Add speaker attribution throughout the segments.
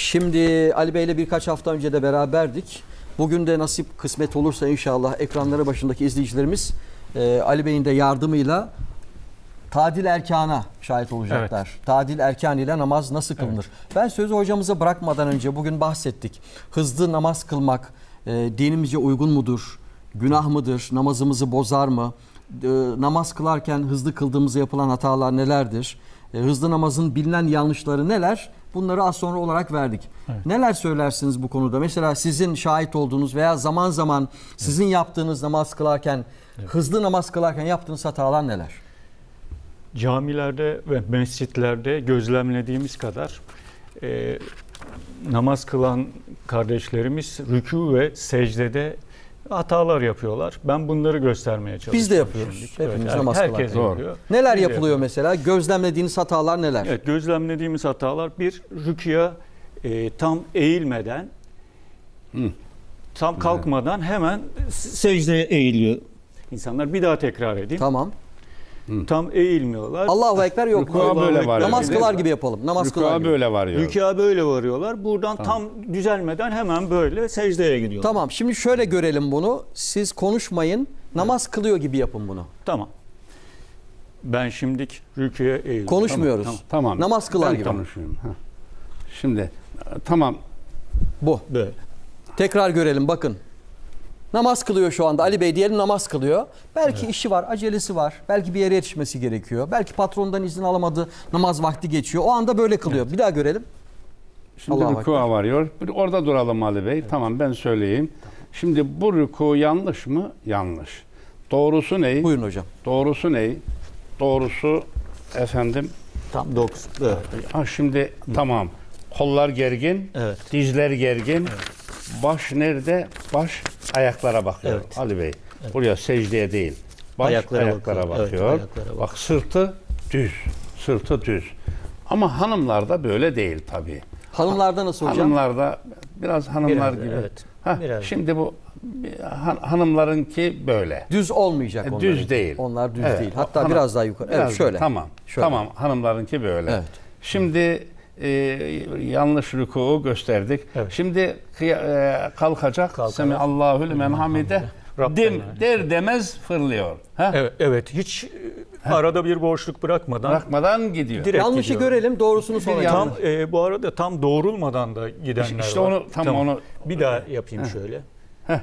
Speaker 1: Şimdi Ali Bey'le birkaç hafta önce de beraberdik. Bugün de nasip kısmet olursa inşallah ekranları başındaki izleyicilerimiz e, Ali Bey'in de yardımıyla tadil erkana şahit olacaklar. Tadil erkan ile namaz nasıl kılınır? Ben sözü hocamıza bırakmadan önce bugün bahsettik. Hızlı namaz kılmak e, dinimize uygun mudur? Günah mıdır? Namazımızı bozar mı? E, namaz kılarken hızlı kıldığımızda yapılan hatalar nelerdir? E, hızlı namazın bilinen yanlışları neler? Bunları az sonra olarak verdik. Neler söylersiniz bu konuda? Mesela sizin şahit olduğunuz veya zaman zaman sizin yaptığınız namaz kılarken, hızlı namaz kılarken yaptığınız hatalar neler?
Speaker 2: Camilerde ve mescitlerde gözlemlediğimiz kadar e, namaz kılan kardeşlerimiz rükû ve secdede hatalar yapıyorlar. Ben bunları göstermeye çalışıyorum.
Speaker 1: Biz de yapıyoruz.
Speaker 2: şimdilik.
Speaker 1: Hepimiz
Speaker 2: her-
Speaker 1: namaz
Speaker 2: Herkes
Speaker 1: kılarken.
Speaker 3: Doğru.
Speaker 2: yapıyor.
Speaker 1: Neler
Speaker 2: Biz
Speaker 1: yapılıyor mesela? Gözlemlediğiniz hatalar neler?
Speaker 2: Evet, gözlemlediğimiz hatalar bir rüküya e, tam eğilmeden tam kalkmadan hemen secdeye eğiliyor. İnsanlar bir daha tekrar edeyim.
Speaker 1: Tamam.
Speaker 2: Tam eğilmiyorlar.
Speaker 1: Allahu Ekber yok. Allahu
Speaker 3: böyle
Speaker 1: Ekber.
Speaker 3: var
Speaker 1: Namaz kılar gibi yapalım. Namaz kılar
Speaker 3: Rükuğa
Speaker 1: gibi.
Speaker 3: böyle varıyor.
Speaker 2: Rükûa böyle varıyorlar. Buradan tam düzelmeden hemen böyle secdeye gidiyorlar.
Speaker 1: Tamam. Şimdi şöyle görelim bunu. Siz konuşmayın. Namaz kılıyor gibi yapın bunu.
Speaker 2: Tamam. Ben şimdilik rüküye eğildim.
Speaker 1: Konuşmuyoruz.
Speaker 3: Tamam, tamam.
Speaker 1: Namaz kılar
Speaker 3: ben
Speaker 1: gibi.
Speaker 3: konuşuyorum. Ha. Şimdi e, tamam
Speaker 1: Bu.
Speaker 2: Böyle.
Speaker 1: Tekrar görelim bakın. Namaz kılıyor şu anda. Ali Bey diyelim namaz kılıyor. Belki işi var, acelesi var. Belki bir yere yetişmesi gerekiyor. Belki patrondan izin alamadı. Namaz vakti geçiyor. O anda böyle kılıyor. Bir daha görelim.
Speaker 3: Şimdi
Speaker 1: Allahu
Speaker 3: rükûa varıyor. Orada duralım Ali Bey. Tamam ben söyleyeyim. Şimdi bu rükû yanlış mı? Yanlış. Doğrusu ne?
Speaker 1: Buyurun hocam.
Speaker 3: Doğrusu ne? Doğrusu efendim
Speaker 2: Tam 9. Böyle.
Speaker 3: ha şimdi tamam. Kollar gergin,
Speaker 2: Evet.
Speaker 3: dizler gergin. Baş nerede? Baş ayaklara bakıyor
Speaker 2: Evet.
Speaker 3: Ali Bey. Buraya secdeye değil. Baş
Speaker 2: Ayaklara
Speaker 3: ayaklara,
Speaker 2: bakıyor. Evet, ayaklara.
Speaker 3: Bak sırtı düz. Sırtı düz. Ama hanımlarda böyle değil tabii.
Speaker 1: Hanımlarda nasıl hocam?
Speaker 3: Hanımlarda biraz hanımlar
Speaker 2: Biraz,
Speaker 3: gibi.
Speaker 2: evet.
Speaker 3: Hah,
Speaker 2: Biraz.
Speaker 3: şimdi bu han- hanımlarınki böyle.
Speaker 1: Düz olmayacak
Speaker 3: E,
Speaker 1: onlar.
Speaker 3: düz değil.
Speaker 1: Onlar düz
Speaker 3: Evet,
Speaker 1: değil. Hatta
Speaker 3: hanım-
Speaker 1: biraz daha yukarı.
Speaker 3: Biraz
Speaker 1: evet şöyle.
Speaker 3: Tamam.
Speaker 1: Şöyle.
Speaker 3: Tamam hanımlarınki böyle.
Speaker 1: Evet.
Speaker 3: Şimdi e, yanlış rükûu gösterdik.
Speaker 2: Evet.
Speaker 3: Şimdi kıya- e, kalkacak. Semi Allahu limen hamide.
Speaker 2: Rabbena.
Speaker 3: Dem, der demez fırlıyor. Ha?
Speaker 2: Evet, evet. Hiç e, arada bir boşluk bırakmadan
Speaker 3: Bırakmadan gidiyor.
Speaker 2: Direkt
Speaker 1: Yanlışı
Speaker 2: gidiyor.
Speaker 1: görelim, doğrusunu sonra.
Speaker 2: Tam e, bu arada tam doğrulmadan da gidenler
Speaker 3: İşte
Speaker 2: var.
Speaker 3: onu- tam onu-
Speaker 2: bir daha yapayım şöyle.
Speaker 3: Heh.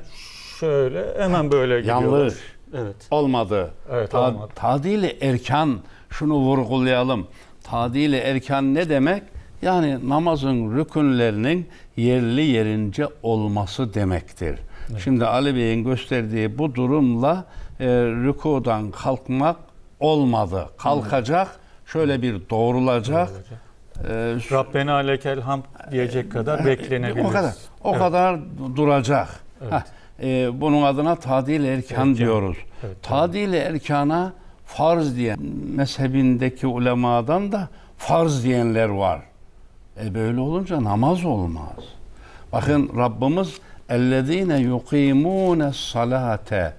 Speaker 2: Şöyle hemen böyle gidiyorlar.
Speaker 3: Yanlış.
Speaker 2: Evet.
Speaker 3: Olmadı.
Speaker 2: Evet,
Speaker 3: Ta-
Speaker 2: olmadı.
Speaker 3: Tadili erkan şunu vurgulayalım. Tadili erkan ne demek? Yani namazın rükünlerinin yerli yerince olması demektir. Şimdi Ali Bey'in gösterdiği bu durumla e, rükudan kalkmak olmadı. Kalkacak, şöyle bir doğrulacak. E,
Speaker 2: Rabbena lekel hamd diyecek kadar beklenebilir.
Speaker 3: o kadar. O kadar duracak. Heh, e, bunun adına tadil erkan diyoruz.
Speaker 2: Evet,
Speaker 3: tadil erkana farz diyen mezhebindeki ulemadan da farz diyenler var. E böyle olunca namaz olmaz. Bakın Rabbimiz ellezine yuqimune salate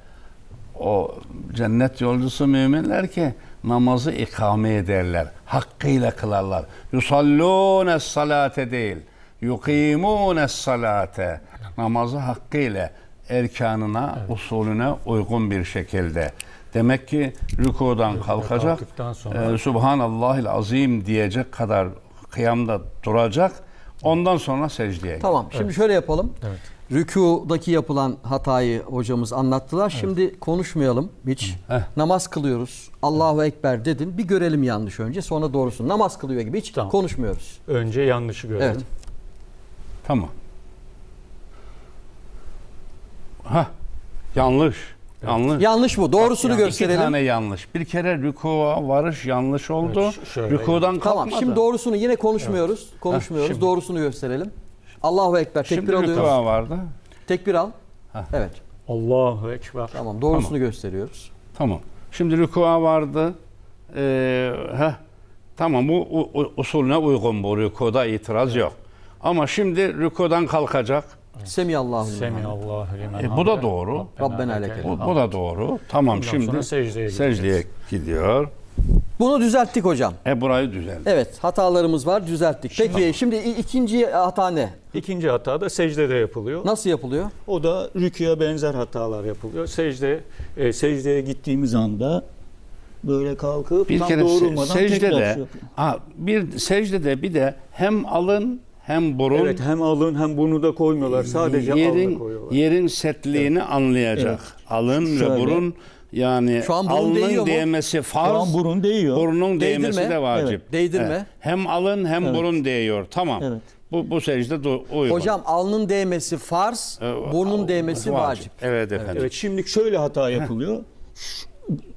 Speaker 3: o cennet yolcusu müminler ki namazı ikame ederler. Hakkıyla kılarlar. Yusallûne salate değil. Yukimûne salate. Namazı hakkıyla erkanına, usulüne uygun bir şekilde. Demek ki rükudan kalkacak. e, Subhanallahil azim diyecek kadar kıyamda duracak. Ondan sonra secdeye.
Speaker 1: Tamam. Şimdi şöyle yapalım.
Speaker 2: Evet.
Speaker 1: Rükûdaki yapılan hatayı hocamız anlattılar. Şimdi konuşmayalım hiç.
Speaker 3: Heh.
Speaker 1: Namaz kılıyoruz. Allahu Ekber dedin. Bir görelim yanlış önce sonra doğrusunu. Namaz kılıyor gibi hiç
Speaker 2: Tamam.
Speaker 1: konuşmuyoruz.
Speaker 2: Önce yanlışı görelim.
Speaker 1: Evet.
Speaker 3: Tamam. Ha, yanlış. Yanlış.
Speaker 1: Yanlış bu. Doğrusunu
Speaker 3: İki
Speaker 1: gösterelim.
Speaker 3: tane yanlış. Bir kere rükûa varış yanlış oldu.
Speaker 2: Evet,
Speaker 3: Rükudan kalkmadı.
Speaker 1: Tamam. Şimdi doğrusunu yine konuşmuyoruz. Konuşmuyoruz.
Speaker 3: şimdi-
Speaker 1: Doğrusunu gösterelim. Allahu Ekber.
Speaker 3: Şimdi
Speaker 1: Tekbir alıyoruz.
Speaker 3: rükûa vardı.
Speaker 1: Tekbir al.
Speaker 3: Heh.
Speaker 1: Evet.
Speaker 2: Allahu Ekber.
Speaker 1: Tamam. Doğrusunu gösteriyoruz.
Speaker 3: Tamam. Şimdi rükûa vardı. Ee, heh. Tamam bu u- usulüne uygun bu rükuda itiraz yok. Ama şimdi rükudan kalkacak.
Speaker 1: Semiyallahu limen
Speaker 3: E, bu da doğru.
Speaker 1: Rabbena
Speaker 2: lekel
Speaker 3: Bu, bu da doğru. Tamam
Speaker 2: Ondan
Speaker 3: şimdi
Speaker 2: secdeye
Speaker 3: secdeye gidiyor.
Speaker 1: Bunu düzelttik hocam.
Speaker 3: E burayı düzeldi.
Speaker 1: Evet hatalarımız var düzelttik. Peki şimdi ikinci hata ne?
Speaker 2: İkinci hata da secdede yapılıyor.
Speaker 1: Nasıl yapılıyor?
Speaker 2: O da rüküye benzer hatalar yapılıyor. Secde, e, secdeye gittiğimiz anda böyle kalkıp
Speaker 3: Bir
Speaker 2: tam
Speaker 3: kere
Speaker 2: doğrulmadan tekrar
Speaker 3: secdede
Speaker 2: şey yapıyor.
Speaker 3: ha, bir secdede bir de hem alın hem burun
Speaker 2: Evet hem alın hem bunu da koymuyorlar. Sadece alnı
Speaker 3: yerin
Speaker 2: koyuyorlar.
Speaker 3: yerin sertliğini anlayacak. Alın
Speaker 4: Şöyle.
Speaker 3: ve burun yani
Speaker 1: Şu an değiyor
Speaker 3: alnın
Speaker 1: mu?
Speaker 3: değmesi farz.
Speaker 4: Şu an burun değiyor.
Speaker 3: Burnun değmesi
Speaker 1: Değdirme.
Speaker 3: de vacip.
Speaker 1: Evet, değdirme.
Speaker 3: Hem alın hem
Speaker 4: Evet.
Speaker 3: burun değiyor. Tamam.
Speaker 4: Evet.
Speaker 3: Bu bu secde uygun.
Speaker 1: Hocam alnın değmesi farz,
Speaker 3: Ee,
Speaker 1: burnun değmesi vacip.
Speaker 3: Evet efendim.
Speaker 2: Evet şimdi şöyle hata yapılıyor.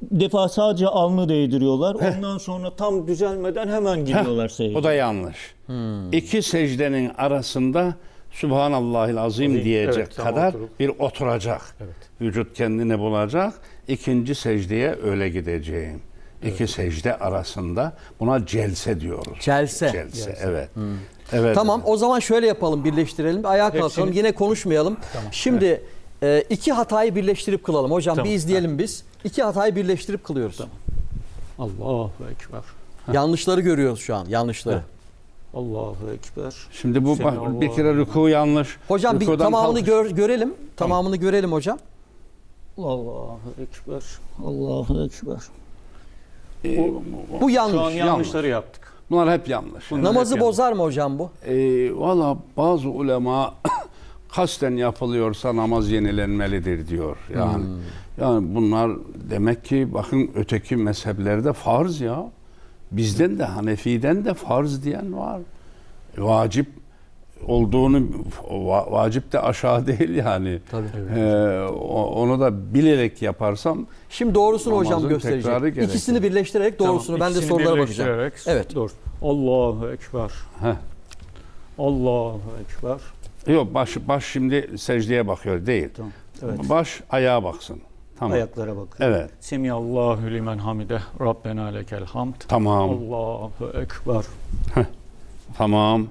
Speaker 4: Defa sadece alnı değdiriyorlar. Ondan sonra tam düzelmeden hemen gidiyorlar secdeye.
Speaker 3: O da yanlış.
Speaker 1: Hmm.
Speaker 3: İki secdenin arasında Subhanallahil azim diyecek
Speaker 2: evet, tam
Speaker 3: kadar
Speaker 2: oturup.
Speaker 3: bir oturacak.
Speaker 2: Evet.
Speaker 3: Vücut kendini bulacak. İkinci secdeye öyle gideceğim. İki secde arasında buna celse diyoruz.
Speaker 1: Celse. Hmm.
Speaker 3: Celse, evet. Evet.
Speaker 1: Tamam o zaman şöyle yapalım birleştirelim. Ayağa kalkalım yine konuşmayalım. Şimdi e, iki hatayı birleştirip kılalım. Hocam
Speaker 2: Tamam,
Speaker 1: bir izleyelim biz. İki hatayı birleştirip kılıyoruz.
Speaker 2: Allahu Ekber.
Speaker 1: Yanlışları görüyoruz şu an yanlışları.
Speaker 2: Allahu Ekber.
Speaker 3: Şimdi bu bak, bir kere rüku yanlış.
Speaker 1: Hocam bir tamamını
Speaker 3: kalkış-
Speaker 1: gör- görelim. Tamamını görelim hocam.
Speaker 2: Allahu Ekber.
Speaker 4: Allahu Ekber.
Speaker 3: Ee,
Speaker 1: Bu
Speaker 2: Şu an
Speaker 1: yanlış.
Speaker 2: yanlışları yaptık.
Speaker 3: Bunlar hep yanlış.
Speaker 2: Bunlar
Speaker 1: Namazı
Speaker 2: hep yanlış.
Speaker 1: bozar mı hocam bu?
Speaker 3: Ee, Valla bazı ulema kasten yapılıyorsa namaz yenilenmelidir diyor. Yani yani bunlar demek ki bakın öteki mezheplerde farz ya. Bizden de Hanefi'den de farz diyen var. Vacip olduğunu va- vacip de aşağı değil yani.
Speaker 1: Tabii.
Speaker 3: Ee, o- onu da bilerek yaparsam
Speaker 1: Şimdi doğrusunu hocam gösterecek. İkisini birleştirerek doğrusunu ben de sorulara bakacağım. Evet.
Speaker 2: Doğru. Allahu Ekber.
Speaker 3: heh,
Speaker 2: Allahu Ekber.
Speaker 3: yok baş baş şimdi secdeye bakıyor değil.
Speaker 2: Tamam. Evet.
Speaker 3: Baş ayağa baksın. Tamam.
Speaker 2: Ayaklara bakın.
Speaker 3: Evet.
Speaker 2: Semiyallahu limen hamide. Rabbena lekel hamd.
Speaker 3: Tamam.
Speaker 2: Allahu Ekber.
Speaker 3: Tamam.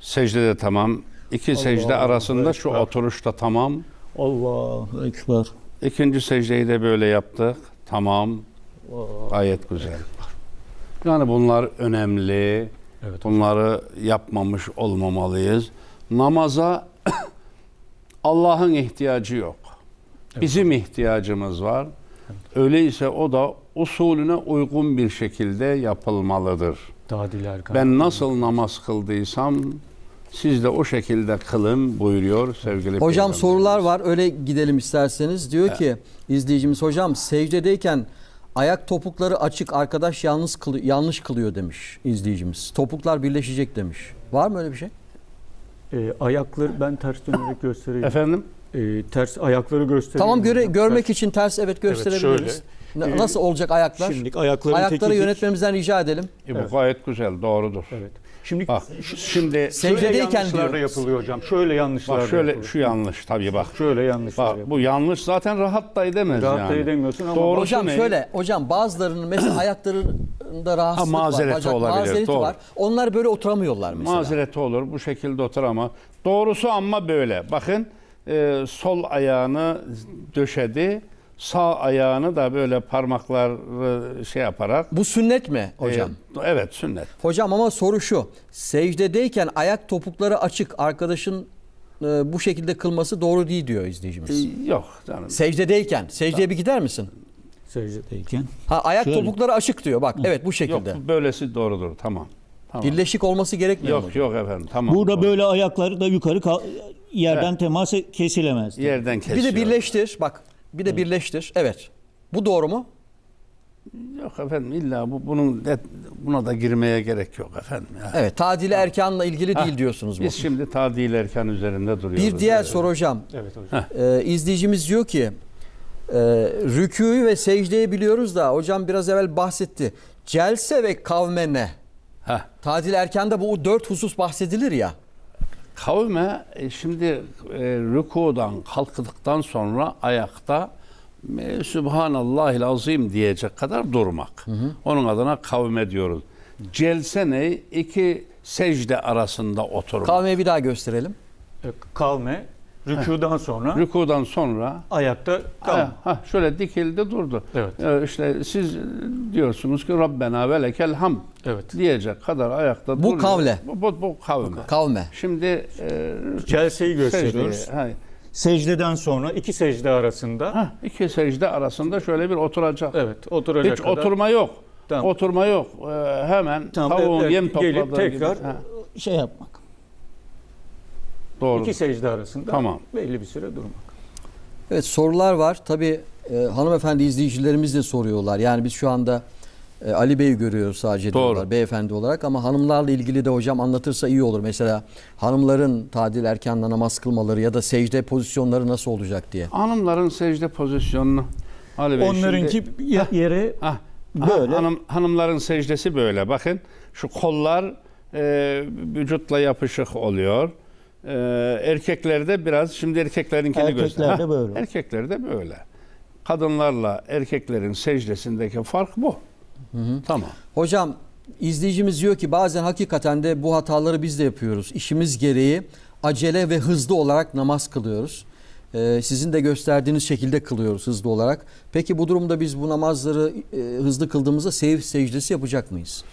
Speaker 3: Secde de tamam. İki secde
Speaker 2: Allahu
Speaker 3: arasında şu
Speaker 2: Ekber.
Speaker 3: oturuş da tamam.
Speaker 4: Allahu Ekber.
Speaker 3: İkinci secdeyi de böyle yaptık. Tamam. Gayet güzel. Yani bunlar önemli.
Speaker 2: Evet.
Speaker 3: Bunları yapmamış olmamalıyız. Namaza Allah'ın ihtiyacı yok. Bizim ihtiyacımız var. Öyleyse o da usulüne uygun bir şekilde yapılmalıdır.
Speaker 2: Tadil Erkan.
Speaker 3: Ben nasıl namaz kıldıysam siz de o şekilde kılın buyuruyor sevgili
Speaker 1: Hocam sorular var. Öyle gidelim isterseniz. Diyor ki izleyicimiz hocam secdedeyken ayak topukları açık arkadaş yalnız kılı- yanlış kılıyor demiş izleyicimiz. Topuklar birleşecek demiş. Var mı öyle bir şey?
Speaker 2: Ee, ayakları ben ters dönerek göstereyim.
Speaker 3: Efendim?
Speaker 2: Ee, ters ayakları göstereyim.
Speaker 1: Tamam göre, görmek için ters evet gösterebiliriz. Na-
Speaker 2: Ee,
Speaker 1: Nasıl olacak ayaklar?
Speaker 2: Şimdi ayakların
Speaker 1: Ayakları yönetmemizden rica edelim.
Speaker 3: E, bu
Speaker 2: Evet.
Speaker 3: gayet güzel, doğrudur.
Speaker 2: Evet. Şimdi
Speaker 3: Bak şimdi
Speaker 2: şöyle
Speaker 1: Secdedeyken
Speaker 2: yanlışlar da yapılıyor hocam. Şöyle yanlışlar
Speaker 3: bak şöyle
Speaker 2: yapılıyor.
Speaker 3: şu yanlış tabii bak.
Speaker 2: Şöyle yanlışlar
Speaker 3: Bak
Speaker 2: yapılıyor.
Speaker 3: bu yanlış zaten rahat da edemez
Speaker 2: Rahat
Speaker 3: yani.
Speaker 2: da edemiyorsun ama
Speaker 3: Doğrusu
Speaker 1: hocam
Speaker 3: ne?
Speaker 1: şöyle hocam bazılarının mesela ayaklarında rahatsızlık
Speaker 3: Ha, mazereti
Speaker 1: var. bacak
Speaker 3: olabilir,
Speaker 1: mazereti
Speaker 3: doğru.
Speaker 1: var. Onlar böyle oturamıyorlar mesela.
Speaker 3: Mazereti olur bu şekilde otur ama doğrusu ama böyle. Bakın e, sol ayağını döşedi. Sağ ayağını da böyle parmakları şey yaparak.
Speaker 1: Bu sünnet mi hocam?
Speaker 3: E, evet sünnet.
Speaker 1: Hocam ama soru şu. Secdedeyken ayak topukları açık arkadaşın e, bu şekilde kılması doğru değil diyor
Speaker 3: E,
Speaker 1: izleyicimiz.
Speaker 3: yok canım.
Speaker 1: Secdedeyken. Secdeye bir gider misin?
Speaker 2: secdedeyken.
Speaker 1: Ha ayak
Speaker 4: Şöyle.
Speaker 1: topukları açık diyor. Bak evet bu
Speaker 3: Yok
Speaker 1: şekilde.
Speaker 3: böylesi doğrudur tamam. tamam.
Speaker 1: Birleşik olması gerekmiyor mu?
Speaker 3: Yok yok efendim tamam.
Speaker 4: Burada
Speaker 3: doğru.
Speaker 4: böyle ayakları da yukarı yerden temas e- kesilemez.
Speaker 3: yerden
Speaker 1: Bir
Speaker 3: kesiyor.
Speaker 1: de birleştir. Bak bir de birleştir. Evet. Bu doğru mu?
Speaker 3: Yok efendim illa bu bunun de, buna da girmeye gerek yok efendim. ya.
Speaker 1: Evet. Tadili erkanla ilgili değil diyorsunuz bu.
Speaker 3: Biz şimdi tadil erken üzerinde duruyoruz.
Speaker 1: Bir diğer
Speaker 3: Evet.
Speaker 1: soru hocam.
Speaker 2: Evet hocam.
Speaker 1: Ee, izleyicimiz diyor ki e, rükûyu ve secdeyi biliyoruz da hocam biraz evvel bahsetti. Celse ve kavme ne?
Speaker 3: Heh.
Speaker 1: Tadil erkanda bu dört husus bahsedilir ya.
Speaker 3: Kavme e, şimdi e, rükudan kalktıktan sonra ayakta e, Sübhanallahil azim diyecek kadar durmak. Onun adına kavme diyoruz. Celse ne? İki secde arasında oturmak.
Speaker 1: Kavmeyi bir daha gösterelim.
Speaker 2: E, Kavme Rükudan sonra
Speaker 3: Rükudan sonra
Speaker 2: ayakta kal.
Speaker 3: ha, şöyle dikildi durdu.
Speaker 2: Evet.
Speaker 3: Ee, işte siz diyorsunuz ki Rabbena ve lekel ham
Speaker 2: Evet.
Speaker 3: diyecek kadar ayakta
Speaker 1: Bu
Speaker 3: duruyor.
Speaker 1: kavle.
Speaker 3: Bu, bu, bu kavme.
Speaker 1: Kavme.
Speaker 3: Şimdi e,
Speaker 2: Celseyi gösteriyoruz.
Speaker 3: secdeye, ha,
Speaker 2: Secdeden sonra iki secde arasında
Speaker 3: ha, iki secde arasında şöyle bir oturacak.
Speaker 2: evet oturacak
Speaker 3: Hiç
Speaker 2: kadar.
Speaker 3: oturma yok.
Speaker 2: Tamam.
Speaker 3: Oturma yok. Ee, hemen
Speaker 2: Tamam,
Speaker 3: tavuğun
Speaker 2: evet,
Speaker 3: yem
Speaker 2: gelip
Speaker 3: topladığı
Speaker 2: tekrar-
Speaker 3: gibi. Ha,
Speaker 4: Şey yapmak.
Speaker 3: Doğru.
Speaker 2: İki secde arasında
Speaker 3: Tamam.
Speaker 2: belli bir süre durmak.
Speaker 1: Evet sorular var. Tabii e, hanımefendi izleyicilerimiz de soruyorlar. Yani biz şu anda e, Ali Bey'i görüyoruz sadece
Speaker 3: Doğru.
Speaker 1: diyorlar beyefendi olarak ama hanımlarla ilgili de hocam anlatırsa iyi olur. Mesela hanımların tadil erkanla namaz kılmaları ya da secde pozisyonları nasıl olacak diye.
Speaker 3: Hanımların secde pozisyonunu Ali Bey
Speaker 4: Onlarınki
Speaker 3: şimdi-
Speaker 4: ye- yere
Speaker 3: Ah,
Speaker 4: Böyle.
Speaker 3: ah, hanım, hanımların secdesi böyle. Bakın şu kollar e, vücutla yapışık oluyor. E, erkeklerde biraz şimdi erkeklerinkini göster.
Speaker 4: Erkeklerde böyle.
Speaker 3: Erkeklerde böyle. Kadınlarla erkeklerin secdesindeki fark bu. Tamam.
Speaker 1: Hocam izleyicimiz diyor ki bazen hakikaten de bu hataları biz de yapıyoruz. İşimiz gereği acele ve hızlı olarak namaz kılıyoruz. Ee, sizin de gösterdiğiniz şekilde kılıyoruz hızlı olarak. Peki bu durumda biz bu namazları e, hızlı kıldığımızda sev secdesi yapacak mıyız?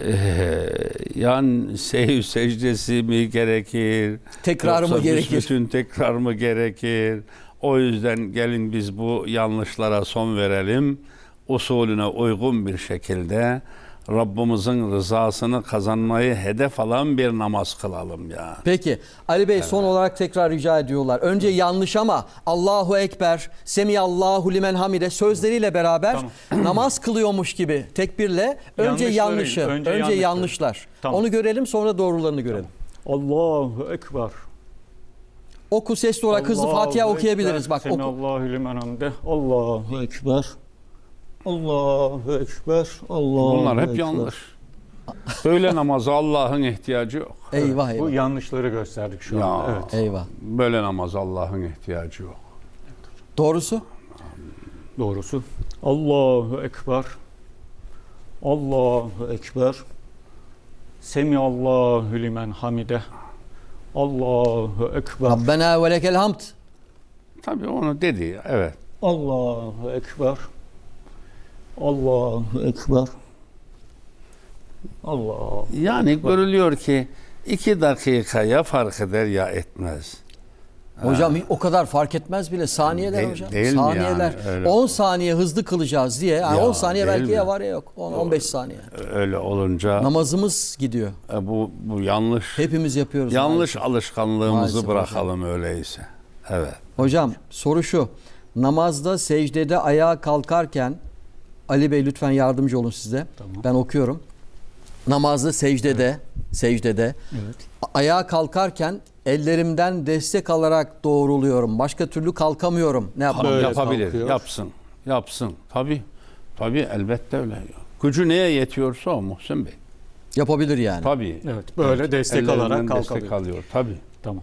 Speaker 3: Ee, yani sev secdesi mi gerekir?
Speaker 1: Tekrarı mı gerekir?
Speaker 3: Bütün tekrar mı gerekir? O yüzden gelin biz bu yanlışlara son verelim. Usulüne uygun bir şekilde Rabbimizin rızasını kazanmayı hedef alan bir namaz kılalım ya.
Speaker 1: Peki Ali Bey son olarak tekrar rica ediyorlar. Önce yanlış ama Allahu Ekber, Semiyallahu limen hamide sözleriyle beraber namaz kılıyormuş gibi tekbirle önce yanlışı, önce,
Speaker 2: önce
Speaker 1: yanlışlar.
Speaker 2: Tamam.
Speaker 1: Onu görelim sonra doğrularını görelim.
Speaker 2: Allahu Ekber.
Speaker 1: Oku sesli olarak hızlı
Speaker 2: Allahu
Speaker 1: Fatiha
Speaker 2: Ekber,
Speaker 1: okuyabiliriz. Bak oku.
Speaker 2: Limen hamde. Allahu
Speaker 4: Ekber. Allahu Ekber. Allahu
Speaker 3: Bunlar hep
Speaker 4: Ekber.
Speaker 3: yanlış. Böyle namaza Allah'ın ihtiyacı yok.
Speaker 1: Eyvah
Speaker 2: Bu
Speaker 1: eyvah.
Speaker 2: yanlışları gösterdik şu
Speaker 3: Ya.
Speaker 2: anda. Evet.
Speaker 1: Eyvah.
Speaker 3: Böyle namaza Allah'ın ihtiyacı yok.
Speaker 1: Doğrusu?
Speaker 2: Doğrusu. Allahu Ekber. Allahu Ekber. Semiyallahu limen hamide. Allahu Ekber.
Speaker 1: Rabbena ve lekel hamd.
Speaker 3: Tabii onu dedi. Evet.
Speaker 2: Allahu Ekber.
Speaker 4: Allahu Ekber.
Speaker 2: Allah.
Speaker 3: Yani görülüyor ki iki dakika ya fark eder ya etmez.
Speaker 1: Hocam o kadar fark etmez bile. Saniyeler
Speaker 3: Değil-
Speaker 1: hocam.
Speaker 3: değil
Speaker 1: Saniyeler.
Speaker 3: yani? Öyle.
Speaker 1: 10 saniye hızlı kılacağız diye. Yani
Speaker 3: Ya,
Speaker 1: 10 saniye belki
Speaker 3: mi?
Speaker 1: ya var ya yok. 10 15 saniye.
Speaker 3: Öyle olunca
Speaker 1: Namazımız gidiyor.
Speaker 3: e, bu bu yanlış
Speaker 1: Hepimiz yapıyoruz.
Speaker 3: yanlış
Speaker 1: maalesef.
Speaker 3: alışkanlığımızı
Speaker 1: Maalesef
Speaker 3: bırakalım öyleyse. Evet.
Speaker 1: Hocam soru şu. Namazda secdede ayağa kalkarken Ali Bey lütfen yardımcı olun size.
Speaker 2: Tamam.
Speaker 1: Ben okuyorum. Namazda secdede, secdede
Speaker 2: Evet.
Speaker 1: ayağa kalkarken ellerimden destek alarak doğruluyorum. Başka türlü kalkamıyorum. Ne yapmam?
Speaker 2: Böyle
Speaker 3: Yapabilir.
Speaker 2: kalkıyor.
Speaker 3: Yapsın. Yapsın. Tabii. Tabii elbette öyle. Gücü neye yetiyorsa o Muhsin Bey.
Speaker 1: Yapabilir yani.
Speaker 3: Tabii.
Speaker 2: Evet. Böyle destek
Speaker 3: Ellerinden
Speaker 2: alarak
Speaker 3: destek
Speaker 2: kalkabilir.
Speaker 3: alıyor. Tabii.
Speaker 2: Tamam.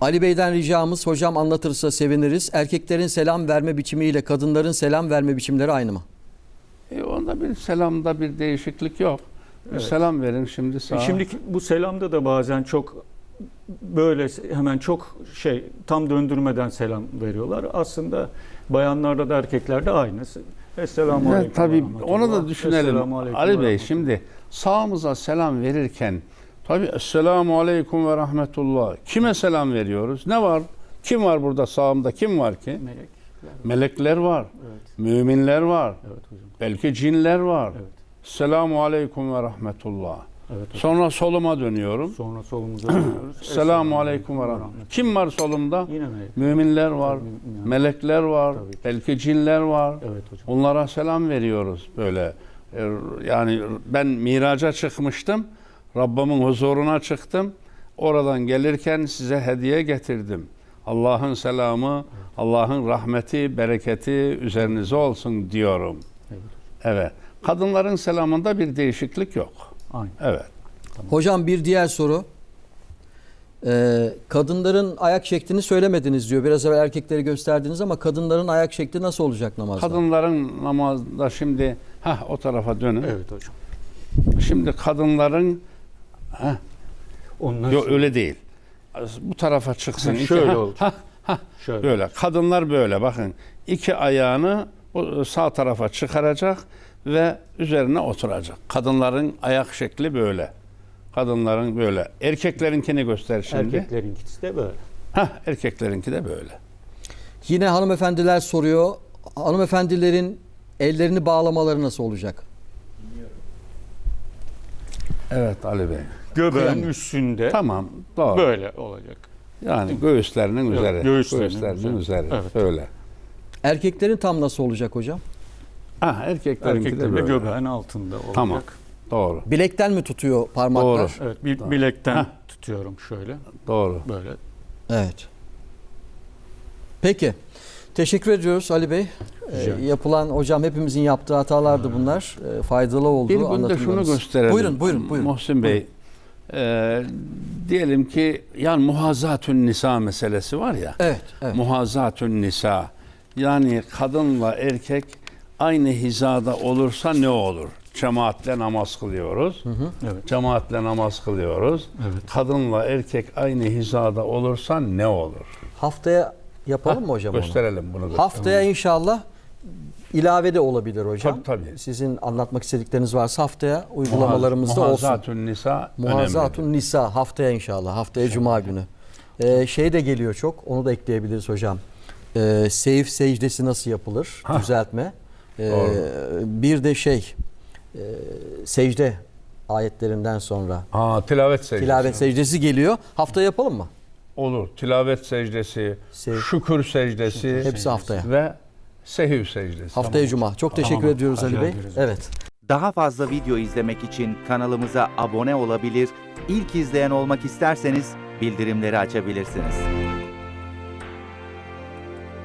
Speaker 1: Ali Bey'den ricamız hocam anlatırsa seviniriz. Erkeklerin selam verme biçimiyle kadınların selam verme biçimleri aynı mı?
Speaker 3: E, onda bir selamda bir değişiklik yok. Bir
Speaker 2: Evet.
Speaker 3: selam verin şimdi
Speaker 2: E
Speaker 3: sağa.
Speaker 2: Şimdi bu selamda da bazen çok böyle hemen çok şey tam döndürmeden selam veriyorlar. Aslında bayanlarda da erkeklerde aynı. Esselamu aleyküm.
Speaker 3: tabii onu da düşünelim. Ali Bey şimdi sağımıza selam verirken tabii Esselamu Aleyküm ve Rahmetullah. Kime selam veriyoruz? Ne var? Kim var burada sağımda? Kim var ki?
Speaker 2: Melek.
Speaker 3: Melekler var.
Speaker 2: Evet.
Speaker 3: Müminler var.
Speaker 2: Evet hocam.
Speaker 3: Belki cinler var.
Speaker 2: Evet.
Speaker 3: Selamu Aleyküm ve Rahmetullah.
Speaker 2: Evet hocam.
Speaker 3: Sonra soluma dönüyorum.
Speaker 2: Sonra solumuza dönüyoruz.
Speaker 3: Selamu Aleyküm ve Rahmetullah. Kim var solumda?
Speaker 2: Yine melek.
Speaker 3: Müminler var.
Speaker 2: Yani.
Speaker 3: Melekler var.
Speaker 2: Tabii ki.
Speaker 3: Belki cinler var.
Speaker 2: Evet hocam.
Speaker 3: Onlara selam veriyoruz böyle. E, Yani ben miraca çıkmıştım. Rabbimin huzuruna çıktım. Oradan gelirken size hediye getirdim. Allah'ın selamı, Allah'ın rahmeti, bereketi üzerinize olsun diyorum.
Speaker 2: Evet.
Speaker 3: Evet. Kadınların selamında bir değişiklik yok.
Speaker 2: Aynı.
Speaker 3: Evet.
Speaker 1: Hocam bir diğer soru. Ee, kadınların ayak şeklini söylemediniz diyor. Biraz evvel erkekleri gösterdiniz ama kadınların ayak şekli nasıl olacak namazda?
Speaker 3: Kadınların namazda şimdi ha o tarafa dönün.
Speaker 2: Evet hocam.
Speaker 3: Şimdi kadınların ha
Speaker 2: Onlar
Speaker 3: yok öyle değil. Bu tarafa çıksın.
Speaker 2: Ha,
Speaker 3: İki-
Speaker 2: şöyle olur.
Speaker 3: ha, ha,
Speaker 2: Şöyle.
Speaker 3: böyle. Kadınlar böyle bakın. İki ayağını o sağ tarafa çıkaracak ve üzerine oturacak. Kadınların ayak şekli böyle. Kadınların böyle. Erkeklerinkini göster şimdi.
Speaker 2: Erkeklerinkisi de böyle.
Speaker 3: Hah, erkeklerinki de böyle.
Speaker 1: Yine hanımefendiler soruyor. Hanımefendilerin ellerini bağlamaları nasıl olacak?
Speaker 3: Evet Ali Bey.
Speaker 2: Göbeğin
Speaker 1: Kıyam.
Speaker 2: üstünde
Speaker 3: Tamam, doğru.
Speaker 2: böyle olacak.
Speaker 3: Yani göğüslerinin üzeri.
Speaker 2: göğüslerinin üzeri.
Speaker 3: üzeri.
Speaker 2: Evet.
Speaker 3: Böyle.
Speaker 1: Erkeklerin tam nasıl olacak hocam?
Speaker 3: Ah, erkeklerinki
Speaker 2: Erkeklerin de
Speaker 3: böyle.
Speaker 2: göbeğin altında olacak.
Speaker 3: Tamam. Doğru.
Speaker 1: Bilekten mi tutuyor parmaklar?
Speaker 3: Doğru.
Speaker 2: Evet, bir bilekten tutuyorum şöyle.
Speaker 3: Doğru.
Speaker 2: Böyle.
Speaker 1: Evet. Peki. Teşekkür ediyoruz Ali Bey. Ee, yapılan hocam hepimizin yaptığı hatalardı bunlar. Ee, faydalı oldu.
Speaker 3: Bir gün de şunu gösterelim.
Speaker 1: Buyurun, buyurun, buyurun.
Speaker 3: Muhsin Bey. Ee, diyelim ki yani muhazatün nisa meselesi var ya.
Speaker 1: Evet, evet.
Speaker 3: Muhazatün nisa. Yani kadınla erkek aynı hizada olursa ne olur? Cemaatle namaz kılıyoruz.
Speaker 2: Evet.
Speaker 3: Cemaatle namaz kılıyoruz.
Speaker 2: Evet.
Speaker 3: Kadınla erkek aynı hizada olursa ne olur?
Speaker 1: Haftaya yapalım mı hocam onu?
Speaker 3: Gösterelim bunu.
Speaker 1: Haftaya inşallah ilave de olabilir hocam.
Speaker 3: Tabii, tabii.
Speaker 1: Sizin anlatmak istedikleriniz varsa haftaya uygulamalarımızda olsun.
Speaker 3: Muhazatün nisa önemli.
Speaker 1: Muhazzatun Nisa haftaya inşallah. Haftaya Cuma günü. Ee, şey de geliyor çok. Onu da ekleyebiliriz hocam. Ee, seyif secdesi nasıl yapılır? Düzeltme. Ee, bir de şey e, secde ayetlerinden sonra
Speaker 3: Aa, tilavet secdesi.
Speaker 1: tilavet secdesi geliyor. Haftaya yapalım mı?
Speaker 3: Olur. Tilavet secdesi,
Speaker 1: Sev-
Speaker 3: şükür secdesi
Speaker 1: Hepsi haftaya.
Speaker 3: ve sehiv secdesi.
Speaker 1: Haftaya Cuma. Çok teşekkür
Speaker 2: Tamam.
Speaker 1: ediyoruz Ali Bey. Evet.
Speaker 5: Daha fazla video izlemek için kanalımıza abone olabilir, ilk izleyen olmak isterseniz bildirimleri açabilirsiniz.